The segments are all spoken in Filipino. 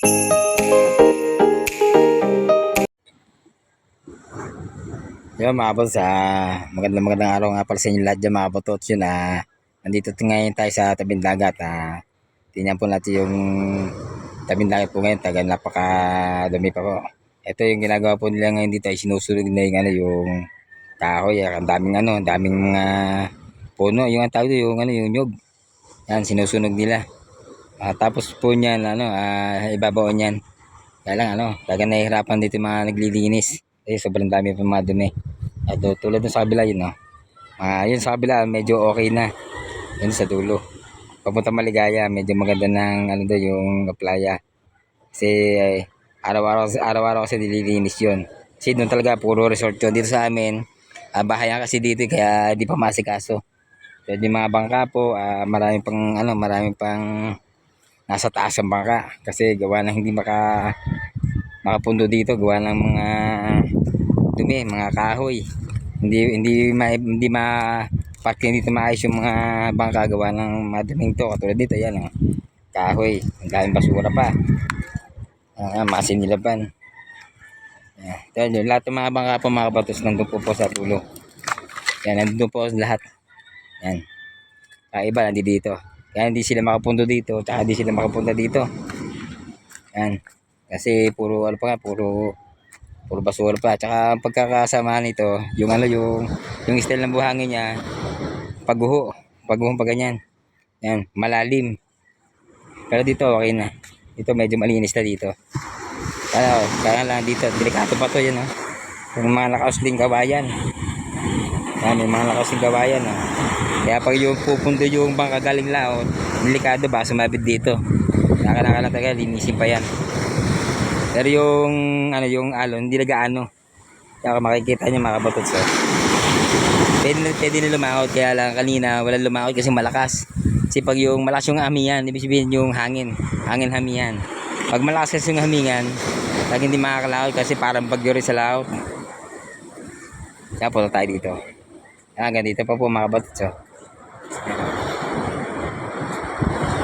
Yun mga boss, ah, magandang magandang araw nga pala sa inyo lahat dyan mga botot. Yun, ah, nandito ngayon tayo sa tabing dagat. Ah, tingnan po natin yung tabing dagat po ngayon. Taga napakadami pa po. Ito yung ginagawa po nila ngayon dito ay sinusunog na yung, ano, yung kahoy. Ah, ang daming ano, daming mga puno. Yung ang tawag yung, ano, yung nyog. Yan, sinusunog nila. Ah, tapos po niyan, ano, ah, ibabaw niyan. Kaya lang, ano, talaga nahihirapan dito yung mga naglilinis. Kasi sobrang dami pa mga dumi. Ito, tulad ng sa yun, no? Ah, yun sa medyo okay na. Yun sa dulo. Papunta Maligaya, medyo maganda ng, ano doon, yung playa. Kasi, eh, araw-araw, araw-araw kasi nililinis yun. Kasi doon talaga, puro resort yun. Dito sa amin, ah, bahayan kasi dito, kaya di pa masikaso. So, mga bangka po, ah, marami pang, ano, marami pang nasa taas ang bangka. Kasi gawa na hindi maka, makapundo dito, gawa ng mga dumi, mga kahoy. Hindi hindi ma hindi ma parking dito maayos yung mga bangka gawa ng maduming to. Katulad dito, yan oh. Kahoy, ang daming basura pa. Ah, mga sinilaban. Yan. Yan, lahat ng mga bangka po mga kabatos nandun po po sa dulo. Yan, nandun po lahat. Yan. Ah, iba nandito dito. Kaya hindi sila makapunto dito, tsaka hindi sila makapunta dito. Yan. Kasi puro ano pa nga, puro puro basura pa. Tsaka ang pagkakasama nito, yung ano yung yung style ng buhangin niya, pagguho, pagguho pa ganyan. Yan, malalim. Pero dito okay na. Dito medyo malinis na dito. Kaya, kaya lang dito, delikado pa to yan oh. Yung mga nakausling kawayan. Yan, may mga nakausling kawayan oh. Kaya pag yung pupundo yung bangka galing laot, delikado ba sumabit dito. Naka-naka lang talaga, linisin pa yan. Pero yung ano yung alon, hindi na gaano. Kaya makikita niyo mga kabatot so. Pwede, pwede na lumakot kaya lang kanina wala lumakot kasi malakas. Kasi pag yung malakas yung hamihan, ibig sabihin yung hangin, hangin hamihan. Pag malakas kasi yung hamingan, pag hindi makakalakot kasi parang bagyo rin sa laot. Kaya punta tayo dito. Ah, hanggang dito pa po mga kabatot so.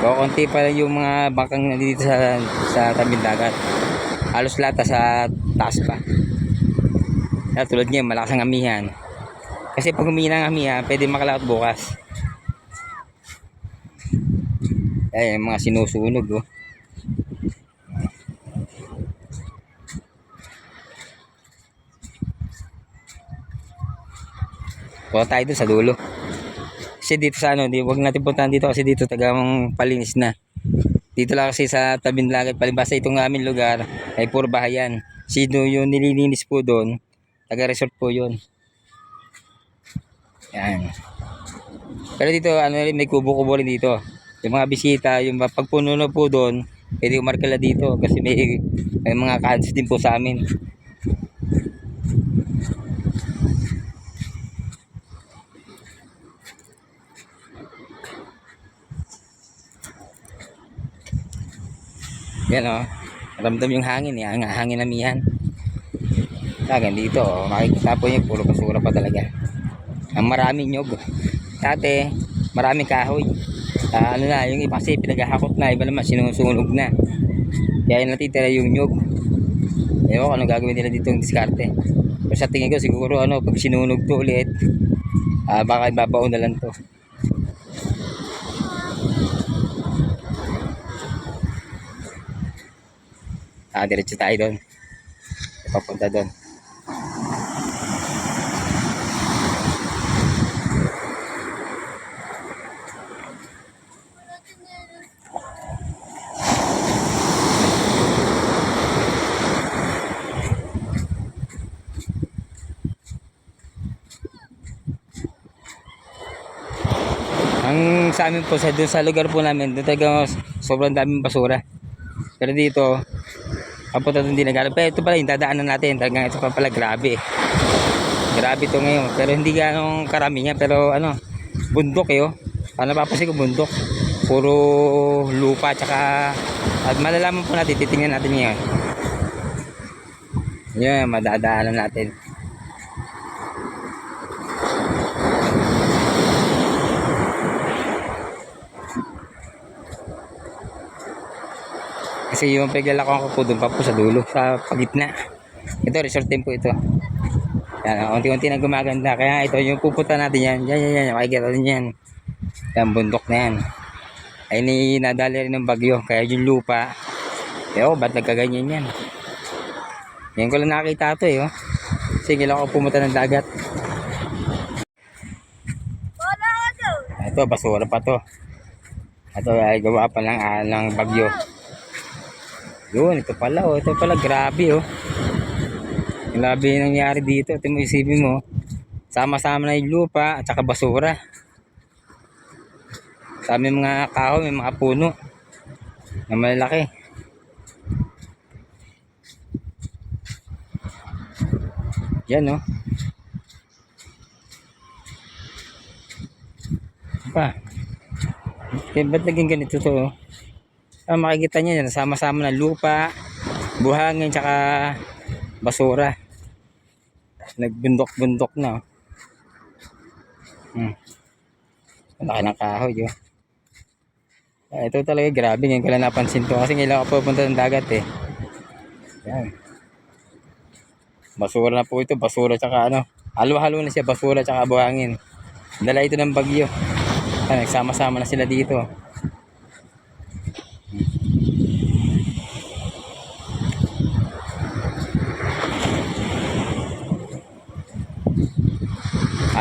Konti pa lang yung mga bangkang nandito sa, sa tabing dagat. Halos lahat sa taas pa. Kaya tulad niya, malakas ang amihan. Kasi pag humina ang amihan, pwede makalakot bukas. Ay, yung mga sinusunog, oh. Punta tayo dun sa dulo. Kasi dito sa ano, di, wag natin puntahan dito kasi dito tagang palinis na. Dito lang kasi sa tabing dagat, palibasa itong aming lugar ay puro bahayan. Sino yung nililinis po doon, taga resort po yun. Yan. Pero dito, ano rin, may kubo-kubo rin dito. Yung mga bisita, yung pagpuno na po doon, pwede umarkala dito kasi may, may mga kahans din po sa amin. Yan o. Ramdam yung hangin. Yan, ang hangin na miyan. Kaya dito, oh, makikita po niyo, puro basura pa talaga. Ang maraming nyog. Dati, maraming kahoy. Ah, ano na, yung iba kasi pinaghahakot na, iba naman sinusunog na. Kaya yung natitira yung nyog. Ewan ko ano gagawin nila dito yung diskarte. Pero sa tingin ko siguro ano, pag sinunog to ulit, ah, baka ibabaon na lang to. Ah, diretso tayo doon. Papunta doon. Ang sa amin po sa doon sa lugar po namin, doon talaga sobrang daming basura. Pero dito, Kapunta doon din naghanap. Pero ito pala yung dadaanan natin. Talagang ito pa pala grabe. Grabe to ngayon. Pero hindi ganong karamihan. Pero ano, bundok eh oh. Ano napapansin ko bundok. Puro lupa tsaka at malalaman po natin. Titingnan natin ngayon. Yan, madadaanan natin. Kasi yung paglalakon ko po doon pa po sa dulo, sa pagitna. Ito, resort din po ito. Yan, unti-unti na gumaganda. Kaya ito, yung pupunta natin yan. Yan, yan, yan. Makikita din yan. Yan, bundok na yan. Ay, ni nadali rin ng bagyo. Kaya yung lupa, eh, oh, ba't nagkaganyan yan? Yan ko lang nakita ito eh, oh. Sige lang ako pumunta ng dagat. Ito, basura pa to. Ito ay gawa pa lang ah, ng bagyo. Yun, ito pala oh. Ito pala, grabe oh. Grabe yung nangyari dito. Ito mo isipin mo. Sama-sama na yung lupa at saka basura. Sa aming mga kahoy, may mga puno. Na malalaki. Yan oh. Pa. Kaya ba't naging ganito to? oh? Ah, makikita niyo yan, sama-sama na lupa, buhangin, tsaka basura. Nagbundok-bundok na. Oh. Hmm. Laki ng kahoy, oh. Ah, ito talaga grabe, ngayon ko lang napansin to kasi ngayon ako pupunta ng dagat eh. Yan. Basura na po ito, basura tsaka ano, halo-halo na siya, basura tsaka buhangin. Dala ito ng bagyo. Ah, nagsama-sama na sila dito.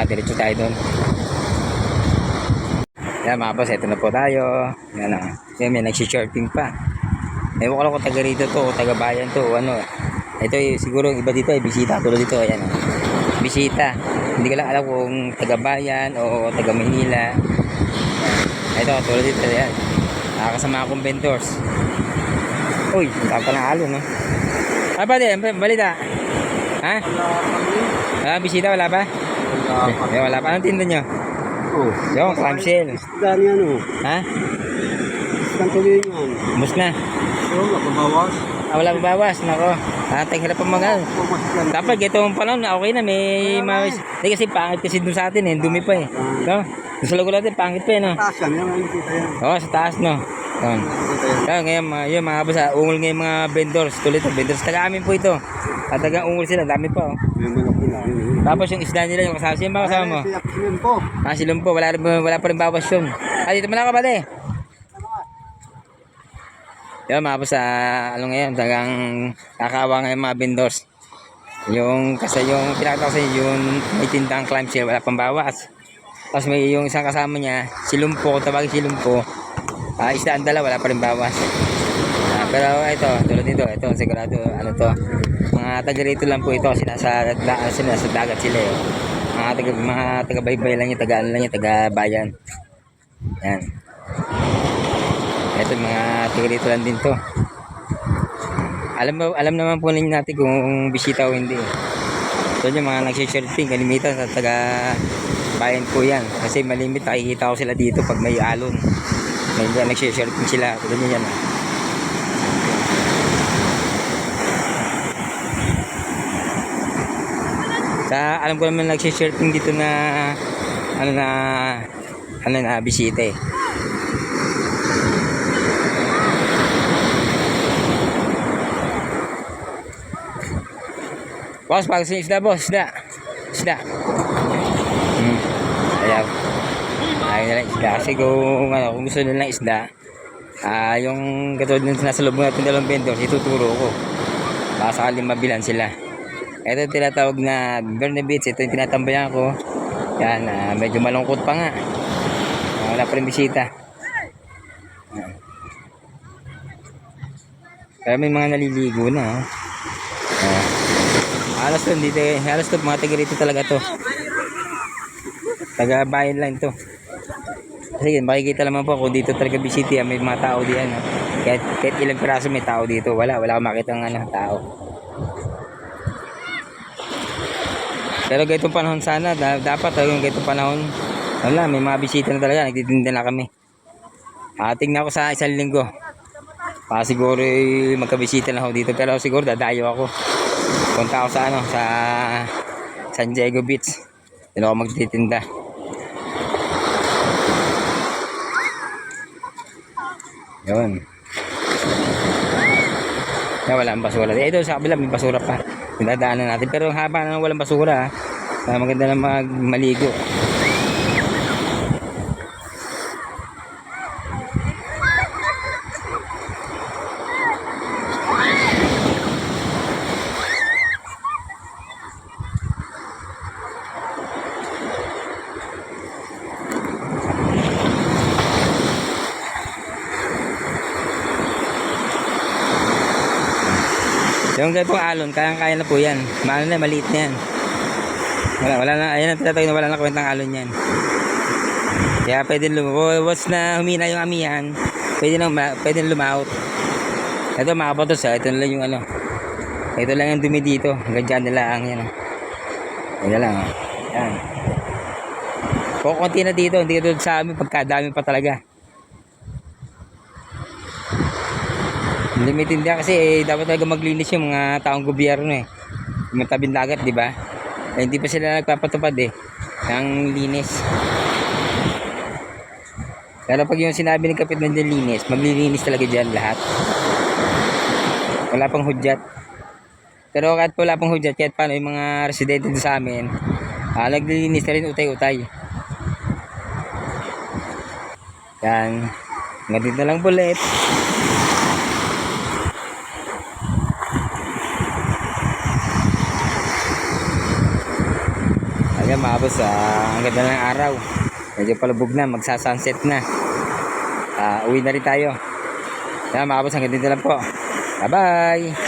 Diretso tayo doon. Yan mga boss, ito na po tayo. Yan na. Yan, may nagsi-surfing pa. Ewan ko lang kung taga rito to, o taga bayan to, o ano. Ito eh, siguro iba dito ay bisita. Tulad dito, ayan. oh. Bisita. Hindi ko lang alam kung taga bayan o taga Manila. Ito, tulad dito, ayan. Nakakasama akong vendors. Uy, pa ng alon, no? Ah, din? Balita? Ha? Wala bisita, wala pa? Eh, wala pa. Anong tinda nyo? Oh, Yung, clamshell. isda niya ano, Ha? isdang tuloy niyan. Bus na. So, nakabawas. Ah, wala pa bawas. Nako. Ah, hirap pa. Pumasyan. Dapat ganitong panahon na okay na. May mga... Hindi kasi pangit kasi dun sa atin eh. Dumi pa eh. No? Dun sa lugar natin, pangit pa eh, no? Taas yan, yan ang nakikita yan. Oo, sa taas, no? Yan. Kaya ngayon, mga, yun, mga basa, ungol ngayon mga vendors. Tuloy ito, vendors. Taga amin po ito. At taga ungol sila, dami pa, oh. Mga eh. Tapos yung isda nila, yung kasama, sino ba kasama mo? Silim po. Ah, silong po, wala, wala pa rin bawas yun. Ah, dito mo na ka ba, de? Yun, mga boss, ah, ano ngayon, tagang kakawa ngayon mga vendors. Yung, kasi yung, pinakita ko sa yung may tindang climb shell, wala pang bawas. Tapos may yung isang kasama niya, silumpo, tawagin silumpo, ah, isda ang dala, wala pa rin bawas. Ah, pero ito, tulad nito, ito, sigurado, ano to, mga taga rito lang po ito, kasi nasa, da, dagat sila eh. Mga taga, mga taga baybay lang yung taga, ano lang yung taga bayan. Yan. Ito mga taga rito lang din to. Alam alam naman po ninyo natin kung bisita o hindi. So yung mga nagsisurfing, kalimitan sa taga bayan po yan. Kasi malimit, nakikita ko sila dito pag may alon. May nagsisurfing sila. Nyo yan. ah. Sa alam ko naman nagsisurfing dito na ano na ano na bisita eh. Boss, pag isda, boss, isda. Isda. Hmm. Ayaw. Ayaw nila isda. Kasi kung, ano, kung gusto nila ng isda, ah, yung katulad ng nasa loob natin dalawang vendors, ituturo ko. Baka sakaling mabilan sila. Ito tinatawag na Beach. Ito yung tinatambayan ko. Yan, ah, medyo malungkot pa nga. Ah, wala pa rin bisita. Yan. Pero may mga naliligo na. Oh. Ah. Alas to, dito eh. Alas to, mga taga talaga to. Taga bayan lang to. Sige, makikita naman po kung dito talaga bisita may mga tao diyan. No? Kahit, kahit ilang piraso may tao dito. Wala, wala akong makita ng ano, tao. Pero ganitong panahon sana, da- dapat uh, yung ganitong panahon, wala, may mga bisita na talaga, nagtitinda na kami. Ah, tingnan ko sa isang linggo. Pa siguro eh, magkabisita na ako dito, pero siguro dadayo ako. Punta ako sa ano, sa San Diego Beach. Doon ako magtitinda. Yun. Na wala ang basura. Eh, ito sa kabila may basura pa. Pinadaanan natin. Pero ang haba na walang basura. Ha. Maganda na mag maligo. Yung ganitong alon, kayang-kaya na po yan. Maano na, maliit na yan. Wala, wala na, ayan ang tinatawag na wala na kwentang alon yan. Kaya pwede lum once na humina yung amihan, pwede na, pwede na lumaut. Ito mga batos ha, ito na lang yung ano. Ito lang yung dumi dito, hanggang dyan nila ang yan. oh. Yan lang oh. Yan. Kukunti na dito, hindi doon sa amin, pagkadami pa talaga. Limited din kasi eh, dapat talaga maglinis yung mga taong gobyerno eh. Yung mga tabing dagat, di ba? Eh, hindi pa sila nagpapatupad eh ng linis. Pero pag yung sinabi ng kapit ng linis, maglilinis talaga dyan lahat. Wala pang hudyat. Pero kahit wala pang hudyat, kahit paano yung mga residente sa amin, ah, naglilinis na rin utay-utay. Yan. Hanggang dito na lang po boss, ah, ang ganda ng araw. Medyo palubog na, magsasunset na. Ah, uwi na rin tayo. Ayan mga boss, hanggang dito lang po. Bye-bye!